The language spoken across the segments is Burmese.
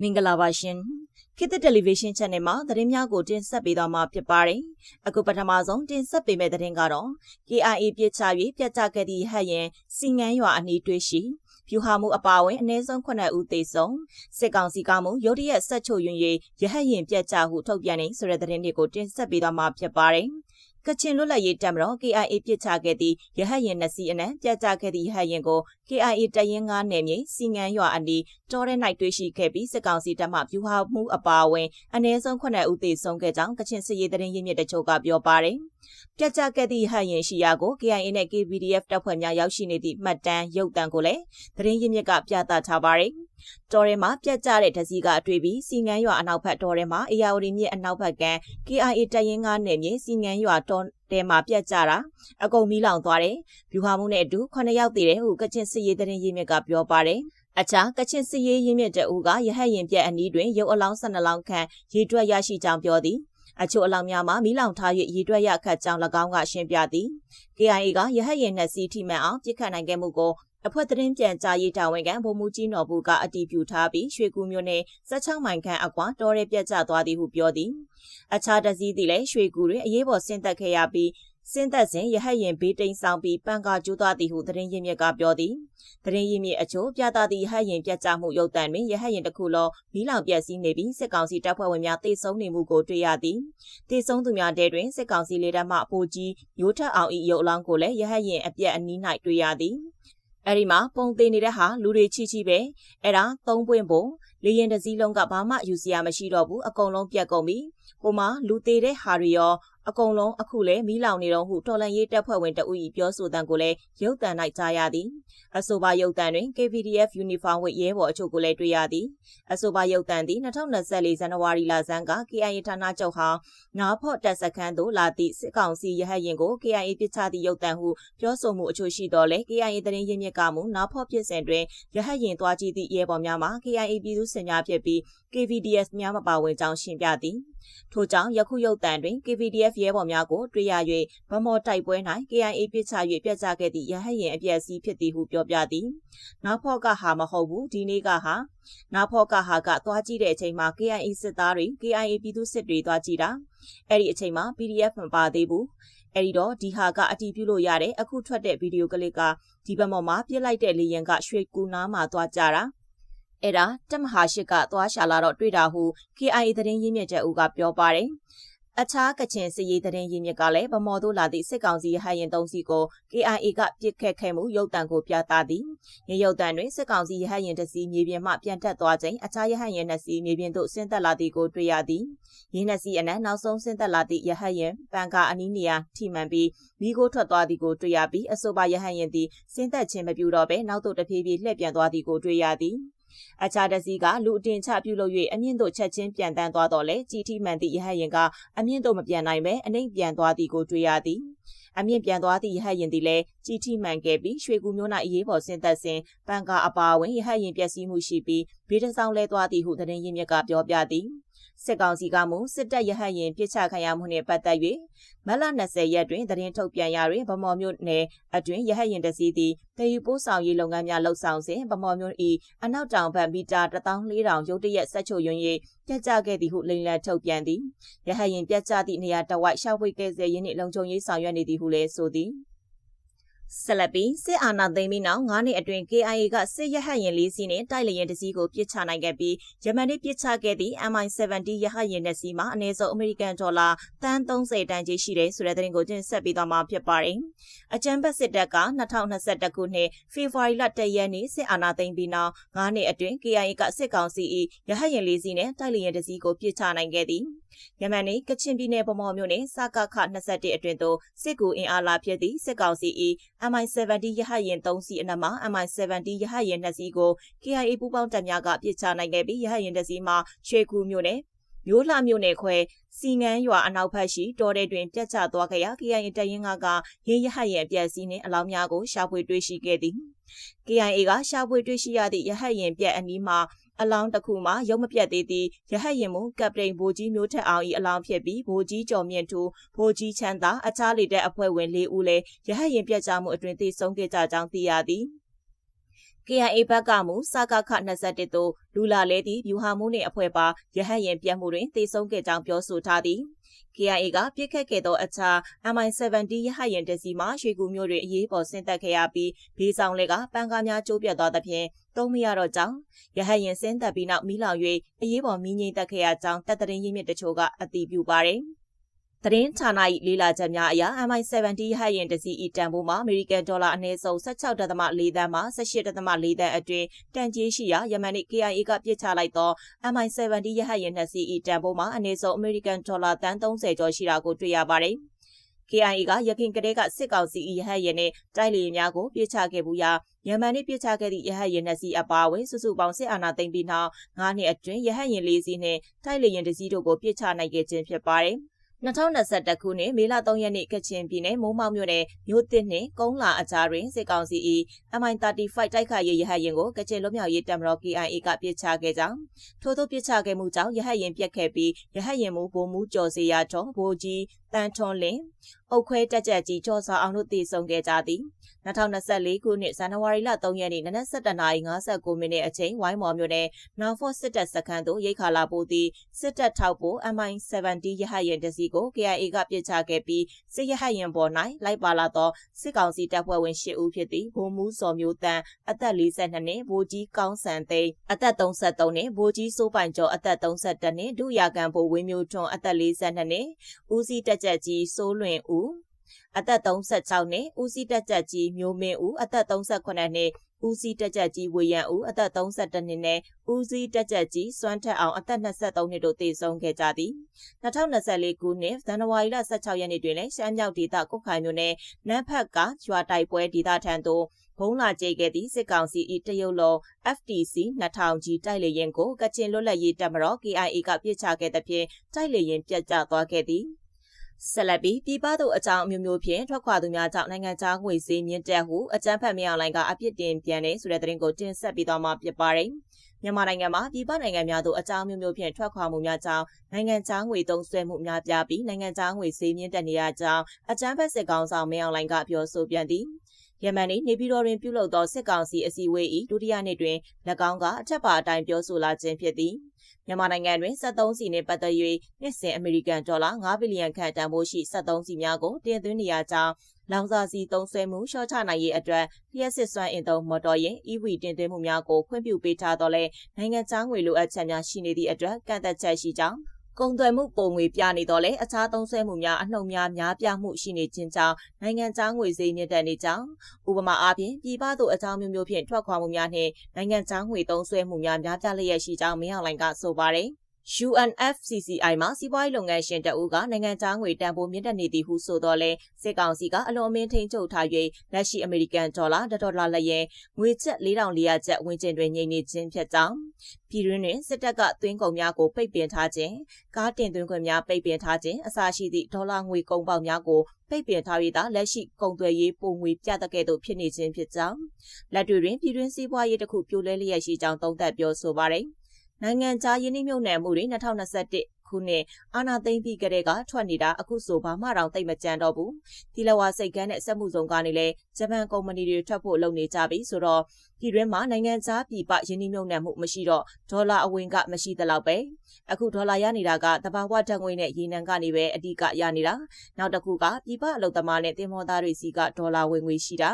မင်္ဂလာပါရှင်ခေတ်သစ်တယ်လီဗီရှင်း channel မှာသတင်းများကိုတင်ဆက်ပေးသွားမှာဖြစ်ပါတယ်အခုပထမဆုံးတင်ဆက်ပေးမယ့်သတင်းကတော့ KIA ပြစ်ချ၍ပြတ်ကျခဲ့သည့်ဟက်ရင်စီငန်းရွာအနီးတွေ့ရှိဖြူဟာမှုအပါအဝင်အနည်းဆုံး9ဦးသေဆုံးစစ်ကောင်စီကမှုရုတ်တရက်ဆက်ချုပ်ယွင်၍ရဟတ်ရင်ပြတ်ကျဟုထုတ်ပြန်နေဆိုတဲ့သတင်းတွေကိုတင်ဆက်ပေးသွားမှာဖြစ်ပါတယ် ကချင်လွတ်လပ်ရေးတပ်မတော် KIA ပြစ်ချခဲ့သည့်ရဟတ်ရင်နှစ်စီးအနံပြတ်ကျခဲ့သည့်ရဟတ်ရင်ကို KIA တရင်ငါးနယ်မြေစီငန်းရွာအနီးတောထဲ၌တွေ့ရှိခဲ့ပြီးစစ်ကောင်စီတပ်မှပြူဟာမှုအပါအဝင်အနည်းဆုံး9ဦးသေဆုံးခဲ့ကြောင်းကချင်စစ်ရေးသတင်းရင်းမြစ်တချို့ကပြောပါတယ်။ပြတ်ကျခဲ့သည့်ဟတ်ရင်ရှိရာကို KIA နဲ့ KPDF တပ်ဖွဲ့များရောက်ရှိနေသည့်မှတ်တမ်းရုပ်သံကိုလည်းသတင်းရင်းမြစ်ကပြသထားပါတယ်။တော်ထဲမှာပြတ်ကျတဲ့ဒစီကအတွေ့ပြီးစီငန်းရွာအနောက်ဘက်တော်ထဲမှာအေယာဝတီမြစ်အနောက်ဘက်က KIA တရင်ငါးနယ်မြေစီငန်းရွာတော်တဲမှာပြတ်ကျတာအကုန်မီးလောင်သွားတယ်။ဗျူဟာမှုနဲ့အတူ9ယောက်တည်တယ်ဟုကချင်စစ်ရေးသတင်းရင်းမြစ်ကပြောပါတယ်။အခြားကချင်စစ်ရေးရင်းမြစ်တအူကရဟတ်ရင်ပြက်အနီးတွင်ရုပ်အလောင်း12လောင်းခန့်ရေတွက်ရရှိကြောင်းပြောသည်။အချို့အလောင်းများမှာမီးလောင်ထား၍ရေတွက်ရခတ်ကြောင်း၎င်းကရှင်းပြသည် KIA ကရဟတ်ရင်နှစ်စီးထိမှန်အောင်ပြစ်ခတ်နိုင်ခဲ့မှုကို အဖွဲ့သတင်းပြန်ကြားရေးတာဝန်ခံဗိုလ်မှူးကြီးနော်ဘူးကအတည်ပြုထားပြီးရွှေကူမြို့နယ်16မိုင်ခန့်အကွာတော်ရဲပြတ်ကျသွားသည်ဟုပြောသည်အခြားတစည်းသည်လည်းရွှေကူတွင်အရေးပေါ်ဆင်းသက်ခဲ့ရပြီးစင်းသက်စဉ်ရဟတ်ရင်ဘေးတိန်ဆောင်ပြီးပန်ကာကျိုးသွားသည်ဟုသတင်းရင်းမြစ်ကပြောသည်သတင်းရင်းမြစ်အချို့ပြသသည့်ရဟတ်ရင်ပြတ်ကျမှုရုပ်သံတွင်ရဟတ်ရင်တစ်ခုလုံးမီးလောင်ပျက်စီးနေပြီးစစ်ကောင်စီတပ်ဖွဲ့ဝင်များတေဆုံးနေမှုကိုတွေ့ရသည်တေဆုံးသူများတဲတွင်စစ်ကောင်စီလေတပ်မှအပိုကြီးရိုးထက်အောင်၏ရုပ်အလောင်းကိုလည်းရဟတ်ရင်အပြက်အနီး၌တွေ့ရသည် အဲ့ဒီမှာပုံသေးနေတဲ့ဟာလူတွေချီချီပဲအဲ့ဒါသုံးပွင့်ဖို့လေရင်တစည်းလုံးကဘာမှယူစရာမရှိတော့ဘူးအကုန်လုံးပြတ်ကုန်ပြီဟိုမှာလူသေးတဲ့ဟာတွေရော အကုန်လုံးအခုလည်းမီးလောင်နေတော့ဟုတော်လန်ရေးတပ်ဖွဲ့ဝင်တအူဤပြောဆိုတန်ကိုလည်းရုပ်တံ၌ကြားရသည်အဆိုပါရုပ်တံတွင် KVDF Uniform ဝတ်ရဲဘော်အချို့ကိုလည်းတွေ့ရသည်အဆိုပါရုပ်တံသည်2024ဇန်နဝါရီလဆန်းက KIA ဌာနချုပ်ဟာနားဖော့တပ်စခန်းသို့လာသည့်စစ်ကောင်စီရဟတ်ရင်ကို KIA ပစ်ချသည့်ရုပ်တံဟုပြောဆိုမှုအချို့ရှိတော်လဲ KIA တရင်ရင်းမြစ်ကမူနားဖော့ဖြစ်စဉ်တွင်ရဟတ်ရင်သွားကြည့်သည့်ရဲဘော်များမှာ KIA ပြည်သူ့စင်များဖြစ်ပြီး KVDF များမပါဝင်ကြောင်းရှင်းပြသည်ထို့ကြောင့်ယခုရုပ်တံတွင် KVDF ရဲဘော်များကိုတွေ့ရ၍ဗမော်တိုက်ပွဲ၌ KIA ပစ်ချ၍ပြတ်ကျခဲ့သည့်ရဟတ်ရင်အပြည့်အစည်းဖြစ်သည်ဟုပြောပြသည်။နောက်ဖော့ကဟာမဟုတ်ဘူးဒီနေ့ကဟာနောက်ဖော့ကဟာကသွားကြည့်တဲ့အချိန်မှာ KIA စစ်သားတွေ KIA ပြည်သူစစ်တွေသွားကြည့်တာ။အဲ့ဒီအချိန်မှာ PDF မပါသေးဘူး။အဲ့ဒီတော့ဒီဟာကအတီးပြုလို့ရတဲ့အခုထွက်တဲ့ဗီဒီယိုကလစ်ကဒီဘက်မှာပြစ်လိုက်တဲ့လေရင်ကရွှေကူနားမှာသွားကြတာ။အဲ့ဒါတက်မဟာရှိကသွားရှာလာတော့တွေ့တာဟု KIA သတင်းရင်းမြစ်ချက်ဦးကပြောပါတယ် အခြားကချင်စစ်ရေးသတင်းရင်းမြစ်ကလည်းဗမော်တို့လာသည့်စစ်ကောင်စီဟရင်သုံးစီကို KIA ကပြစ်ခတ်ခဲ့မှုရုပ်တံကိုပြသသည်။ရရုပ်တံတွင်စစ်ကောင်စီဟရင်တစီမြေပြင်မှပြန်တက်သွားချိန်အခြားရဟရင်နှစ်စီမြေပြင်သို့ဆင်းသက်လာသည်ကိုတွေ့ရသည်။ရင်းနှစ်စီအနက်နောက်ဆုံးဆင်းသက်လာသည့်ရဟရင်ပန်ကာအနီးနေရာထိမှန်ပြီးမိကိုထွက်သွားသည်ကိုတွေ့ရပြီးအဆိုပါရဟရင်သည်ဆင်းသက်ခြင်းမပြုတော့ဘဲနောက်သို့တဖြည်းဖြည်းလှည့်ပြန်သွားသည်ကိုတွေ့ရသည်။ အခြားတစည်းကလူအတင်ချပြုလုပ်၍အမြင့်သို့ချက်ချင်းပြန်တန်းသွားတော့လေကြီးထီမှန်သည့်ရဟရင်ကအမြင့်သို့မပြန်နိုင်ပဲအနှိမ့်ပြန်သွားသည်ကိုတွေ့ရသည်အမြင့်ပြန်သွားသည့်ရဟရင်သည်လည်းကြီးထီမှန်ခဲ့ပြီးရွှေကူမျိုး၌အရေးပေါ်ဆင်းသက်စဉ်ပန်ကာအပါအဝင်ရဟရင်ပျက်စီးမှုရှိပြီးဘေးတဆောင်လဲသွားသည်ဟုသတင်းရင်းမြစ်ကပြောပြသည် စစ်ကောင်စီကမူစစ်တပ်ရဟတ်ရင်ပြစ်ချခံရမှုနှင့်ပတ်သက်၍မလ20ရက်တွင်သတင်းထုတ်ပြန်ရာတွင်ဗမော်မြို့နယ်အတွင်းရဟတ်ရင်တစည်းသည်တည်ယူပို့ဆောင်ရေးလုပ်ငန်းများလှုပ်ဆောင်စဉ်ဗမော်မြို့၏အနောက်တောင်ဘက်မီတာ14000ရုတ်တရက်ဆက်ချုပ်ယွန်း၍ပြတ်ကျခဲ့သည်ဟုလိမ်လည်ထုတ်ပြန်သည်ရဟတ်ရင်ပြတ်ကျသည့်နေရာတဝိုက်ရှောက်ဝိတ်ကဲဆယ်ရင်းနှင့်လုံခြုံရေးဆောင်ရွက်နေသည်ဟုလည်းဆိုသည် ဆက်လက်ပြီးစစ်အာဏာသိမ်းပြီးနောက်9နှစ်အတွင်း KIA ကစစ်ရဟတ်ရင်လေးစီးနဲ့တိုက်လျင်တစည်းကိုပြစ်ချနိုင်ခဲ့ပြီးဂျမန်နေ့ပြစ်ချခဲ့သည့် MI-70 ရဟတ်ရင်နှစ်စီးမှာအနည်းဆုံးအမေရိကန်ဒေါ်လာတန်း30တန်ကြီးရှိတယ်ဆိုတဲ့သတင်းကိုတင်ဆက်ပေးသွားမှာဖြစ်ပါတယ်။အကြံဖက်စစ်တပ်က2021ခုနှစ်ဖေဖော်ဝါရီလ1ရက်နေ့စစ်အာဏာသိမ်းပြီးနောက်9နှစ်အတွင်း KIA ကစစ်ကောင်စီ၏ရဟတ်ရင်လေးစီးနဲ့တိုက်လျင်တစည်းကိုပြစ်ချနိုင်ခဲ့သည်။ ယမန်နေ့ကချင်ပြည်နယ်ဗမော်မြို့နယ်စကခ21အတွင်သို့စစ်ကူအင်အားလာဖြစ်သည့်စစ်ကောင်စီ MI-70 ရဟတ်ရင်3စီးအနက်မှာ MI-70 ရဟတ်ရင်2စီးကို KIA ပူးပေါင်းတပ်များကပစ်ချနိုင်ခဲ့ပြီးရဟတ်ရင်2စီးမှာရွှေကူမြို့နယ်မျိုးလှမြို့နယ်ခွဲစီငန်းရွာအနောက်ဘက်ရှိတောထဲတွင်ပြတ်ကျသွားခဲ့ရာ KIA တရင်ကကရင်းရဟတ်ရဲ့အပြက်စီးနှင့်အလောင်းများကိုရှာဖွေတွေ့ရှိခဲ့သည် KIA ကရှာဖွေတွေ့ရှိရသည့်ရဟတ်ရင်ပြက်အနီးမှာ အလောင်းတစ်ခုမှာရုံမပြတ်သေးသည့်ရဟတ်ရင်မူကပတိန်ဘိုကြီးမျိုးထက်အောင်၏အလောင်းဖြစ်ပြီးဘိုကြီးကျော်မြင့်ထူဘိုကြီးချမ်းသာအခြားလေတဲ့အဖွဲ့ဝင်၄ဦးလည်းရဟတ်ရင်ပြတ်ကျမှုအတွင်သေဆုံးခဲ့ကြကြောင်းသိရသည် KIA ဘက်ကမူစကခ21တို့လူလာလဲသည့်ဗျူဟာမှုနှင့်အဖွဲ့ပါရဟတ်ရင်ပြတ်မှုတွင်တေဆုံးခဲ့ကြောင်းပြောဆိုထားသည် KIA ကပြစ်ခတ်ခဲ့သောအခြား MI-70 ရဟတ်ရင်တစီမှရွှေကူမျိုးတွင်အရေးပေါ်ဆင်းသက်ခဲ့ရပြီးဘေးဆောင်လက်ကပန်းကားများကျိုးပြတ်သွားသဖြင့်သုံးမရတော့ကြောင်းရဟတ်ရင်ဆင်းသက်ပြီးနောက်မိလောင်၍အရေးပေါ်မီးငိမ့်သက်ခဲ့ရကြောင်းတပ်တရင်ရင်းမြစ်တချို့ကအတည်ပြုပါသည် သတင်းဌာန၏လေးလာချက်များအရ MI-70 ဟတ်ရင်တစီဤတန်ဖိုးမှာအမေရိကန်ဒေါ်လာအနည်းဆုံး16.4သန်းမှ18.4သန်းအတွင်းတန်ကြေးရှိရာယမန်နေ့ KIA ကပြစ်ချလိုက်သော MI-70 ရဟတ်ရင်နှစ်စီဤတန်ဖိုးမှာအနည်းဆုံးအမေရိကန်ဒေါ်လာတန်30ကျော်ရှိတာကိုတွေ့ရပါတယ်။ KIA ကရခိုင်ကလေးကစစ်ကောင်စီရဟတ်ရင်နဲ့တိုက်လေယာဉ်များကိုပြစ်ချခဲ့ဘူးရာယမန်နေ့ပြစ်ချခဲ့သည့်ရဟတ်ရင်နှစ်စီအပါအဝင်စုစုပေါင်းစစ်အာဏာသိမ်းပြီးနောက်9နှစ်အတွင်းရဟတ်ရင်၄စီးနဲ့တိုက်လေယာဉ်တစ်စီးတို့ကိုပြစ်ချနိုင်ခဲ့ခြင်းဖြစ်ပါတယ်။ 2021ခုနှစ်မေလ3ရက်နေ့ကချင်ပြည်နယ်မိုးမောက်မြို့နယ်မြို့သစ်နှင့်ကုန်းလာအကြားတွင်စစ်ကောင်စီ၏ MI35 တိုက်ခိုက်ရေးရဟတ်ယာဉ်ကိုကချင်လွတ်မြောက်ရေးတပ်မတော် KIA ကပစ်ချခဲ့ကြောင်းထို့သောပစ်ချခဲ့မှုကြောင့်ရဟတ်ယာဉ်ပြက်ခဲ့ပြီးရဟတ်ယာဉ်မူဗိုလ်မှူးကျော်စီယာတော်ဗိုလ်ကြီး တန်ထွန်လင်းအုတ်ခွဲတက်ကြက်ကြီးကျော်စွာအောင်တို့တည်ဆုံခဲ့ကြသည်2024ခုနှစ်ဇန်နဝါရီလ3ရက်နေ့နနက်7:59မိနစ်အချိန်ဝိုင်းမော်မြို့နယ်နောင်ဖော့စစ်တပ်စခန်းသို့ရိတ်ခါလာပို့သည့်စစ်တပ်ထောက်ပို့ MI70 ရဟတ်ယာဉ်တစ်စီးကို KIA ကပစ်ချခဲ့ပြီးစစ်ရဟတ်ယာဉ်ပေါ်၌လိုက်ပါလာသောစစ်ကောင်စီတပ်ဖွဲ့ဝင်10ဦးဖြစ်သည့်ဗိုလ်မှူးစော်မျိုးတန်းအသက်42နှစ်ဗိုလ်ကြီးကောင်းစံသိန်းအသက်33နှစ်ဗိုလ်ကြီးစိုးပိုင်ကျော်အသက်32နှစ်ဒုရာကန်ဗိုလ်ဝင်းမျိုးထွန်းအသက်42နှစ်ဦးစီးတက်ကြက်ကြီးစိုးလွင်ဦးအသက်36နှစ်ဦးစီးတက်ကြက်ကြီးမျိုးမင်းဦးအသက်38နှစ်ဦးစီးတက်ကြက်ကြီးဝေယံဦးအသက်32နှစ်နဲ့ဦးစီးတက်ကြက်ကြီးစွမ်းထက်အောင်အသက်23နှစ်တို့သေဆုံးခဲ့ကြသည်2024ခုနှစ်ဇန်နဝါရီလ16ရက်နေ့တွင်လည်းရှမ်းမြောက်ဒေသကုတ်ခိုင်မြို့နယ်နန်းဖက်ကရွာတိုက်ပွဲဒေသထံသို့ဘုံလာကျိခဲ့သည့်စစ်ကောင်စီ၏တရုတ်လုံး FTC 2000ကြီးတိုက်လေရင်ကိုကချင်လွတ်လပ်ရေးတပ်မတော် KIA ကပြစ်ချခဲ့သဖြင့်တိုက်လေရင်ပြတ်ကျသွားခဲ့သည် ဆက်လက်ပြီးပြည်ပသို့အကြောင်းအမျိုးမျိုးဖြင့်ထွက်ခွာသူများကြောင့်နိုင်ငံခြားငွေစည်းမြင့်တက်ဟုအကြမ်းဖက်မြောင်လိုင်းကအပြစ်တင်ပြန်တယ်ဆိုတဲ့သတင်းကိုတင်ဆက်ပြီးတော့မှဖြစ်ပါတယ်။မြန်မာနိုင်ငံမှာပြည်ပနိုင်ငံများသို့အကြောင်းမျိုးမျိုးဖြင့်ထွက်ခွာမှုများကြောင့်နိုင်ငံခြားငွေသုံးစွဲမှုများပြားပြီးနိုင်ငံခြားငွေစည်းမြင့်တက်နေရကြောင်းအကြမ်းဖက်စစ်ကောင်ဆောင်မြောင်လိုင်းကပြောဆိုပြန်သည်။ ယမန်နေ့နေပြည်တော်တွင်ပြုလုပ်သောစစ်ကောင်စီအစည်းအဝေး၏ဒုတိယနေ့တွင်၎င်းကအထက်ပါအတိုင်းပြောဆိုလာခြင်းဖြစ်သည်။မြန်မာနိုင်ငံတွင်73စီနှင့်ပတ်သက်၍နှစ်စဉ်အမေရိကန်ဒေါ်လာ9ဘီလီယံခန့်တန်ဖိုးရှိ73စီများကိုတင်သွင်းနေရကြောင်းလောင်စာစီသုံးစွဲမှုရှော့ချနိုင်ရေးအတွက်လျှက်စစ်စွမ်းအင်သုံးမော်တော်ယာဉ် EV တင်သွင်းမှုများကိုခွင့်ပြုပေးထားတော့လဲနိုင်ငံခြားငွေလိုအပ်ချက်များရှိနေသည့်အတွက်ကန့်သက်ချက်ရှိကြောင်း ကုန်သွယ်မှုပုံငွေပြနေတော့လေအခြားသုံးဆွဲမှုများအနှုတ်များများပြမှုရှိနေခြင်းကြောင့်နိုင်ငံခြားငွေဈေးမြင့်တက်နေကြောင်းဥပမာအားဖြင့်ပြည်ပသို့အကြောင်းမျိုးမျိုးဖြင့်ထွက်ခွာမှုများနှင့်နိုင်ငံခြားငွေသုံးဆွဲမှုများများပြလျက်ရှိကြောင်းမင်းအောင်လိုင်ကဆိုပါတယ်။ UNFCCI မှာစီးပွားရေးလုပ်ငန်းရှင်တအုပ်ကနိုင်ငံခြားငွေတန်ဖိုးမြင့်တက်နေသည်ဟုဆိုတော့လဲစစ်ကောင်စီကအလွန်အမင်းထိန်ချုပ်ထား၍လက်ရှိအမေရိကန်ဒေါ်လာဒေါ်လာလက်ရဲငွေကျပ်4400ကျပ်ဝန်းကျင်တွင်ညှိနေခြင်းဖြစ်ကြောင်းပြည်တွင်းတွင်စစ်တပ်ကသွင်းကုန်များကိုပိတ်ပင်ထားခြင်းကားတင်သွင်းခွင့်များပိတ်ပင်ထားခြင်းအစရှိသည့်ဒေါ်လာငွေကုန်ပေါက်များကိုပိတ်ပင်ထားရတာလက်ရှိကုန်သွယ်ရေးပုံငွေပြတဲ့ကဲ့သို့ဖြစ်နေခြင်းဖြစ်ကြောင်းလက်တွေတွင်ပြည်တွင်းစီးပွားရေးတစ်ခုပြိုလဲလျက်ရှိကြောင်းသုံးသပ်ပြောဆိုပါရယ် နိုင်ငံခြားယင်းနှိမ့်မြုပ်နှံမှုတွေ2021ခုနှစ်အာနာသိမ့်ပြီးကလေးကထွက်နေတာအခုဆိုဘာမှတော့တိတ်မကြမ်းတော့ဘူးဒီလဝါစိတ်ကန်းနဲ့စက်မှုဆောင်ကနေလဲဂျပန်ကုမ္ပဏီတွေထွက်ဖို့လုပ်နေကြပြီဆိုတော့ပြည်တွင်းမှာနိုင်ငံခြားပြည်ပယင်းနှိမ့်မြုပ်နှံမှုမရှိတော့ဒေါ်လာအဝင်ကမရှိသလောက်ပဲအခုဒေါ်လာရနေတာကတဘာဝဓာတ်ငွေနဲ့ရေနံကနေပဲအဓိကရနေတာနောက်တစ်ခုကပြည်ပအလုပ်သမားနဲ့တင်မောသားတွေစီကဒေါ်လာဝင်ငွေရှိတာ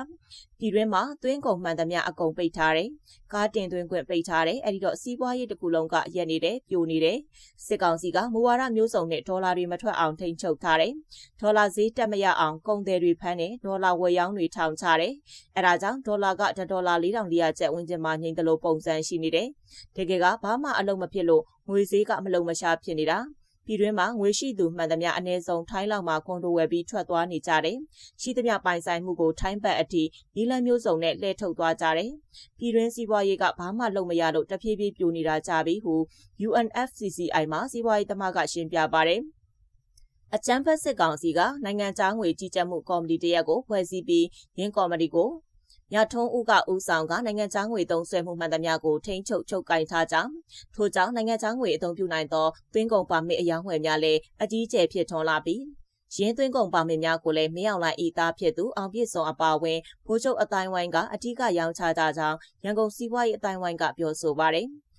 ပြည်တွင်းမှာသွင်းကုန်မှန်သမျှအကုန်ပိတ်ထားတယ်ကားတင်သွင်းခွင့်ပိတ်ထားတယ်အဲ့ဒီတော့စီးပွားရေးတစ်ခုလုံးကရက်နေတယ်ပြိုနေတယ်စစ်ကောင်စီကမူဝါဒမျိုးစုံနဲ့ဒေါ်လာတွေမထွက်အောင်ထိန်းချုပ်ထားတယ်ဒေါ်လာဈေးတက်မရအောင်ကုန်သည်တွေဖမ်းတယ်ဒေါ်လာဝယ်ရောင်းတွေထောင်ချတယ်အဲ့ဒါကြောင့်ဒေါ်လာကဒေါ်လာ4400ကျပ်ဝန်းကျင်မှာငိမ့်တယ်လို့ပုံစံရှိနေတယ်တကယ်ကဘာမှအလုံးမဖြစ်လို့ငွေဈေးကမလုံမရှားဖြစ်နေတာပြည်တွင်းမှာငွေရှိသူမှန်သမျှအ ਨੇ ဆုံးထိုင်းလောက်မှာကွန်ဒိုဝယ်ပြီးထွက်သွားနေကြတယ်။ရှိသမျှပိုင်ဆိုင်မှုကိုထိုင်းဘက်အထိနီလန်းမျိုးစုံနဲ့လှည့်ထုတ်သွားကြတယ်။ပြည်တွင်းစီးပွားရေးကဘာမှလုပ်မရလို့တဖြည်းဖြည်းပြိုနေတာကြပြီဟု UNFCCI မှာစီးပွားရေးသမားကရှင်းပြပါတယ်။အချမ်းဖက်စစ်ကောင်စီကနိုင်ငံခြားငွေကြီးကြပ်မှုကော်မတီတရက်ကိုဖွဲ့စည်းပြီးရင်းကော်မတီကို မြထုံးဦးကဦးဆောင်ကနိုင်ငံခြားငွေသုံးစွဲမှုမှန်သမျှကိုထိန်းချုပ်ချုပ်ကင်ထားကြောင်းထို့ကြောင့်နိုင်ငံခြားငွေအသုံးပြုနိုင်သောသွင်းကုန်ပါမစ်အယောင်းဝယ်များလည်းအကြီးကျယ်ဖြစ်ထွန်းလာပြီးရင်းသွင်းကုန်ပါမစ်များကိုလည်းမင်းအောင်လှိုင်ဤသားဖြစ်သူအောင်ပြည့်စုံအပါအဝင်ဗိုလ်ချုပ်အတိုင်းဝိုင်းကအထူးကရောင်းချကြကြောင်းရန်ကုန်စီးပွားရေးအတိုင်းဝိုင်းကပြောဆိုပါတယ်။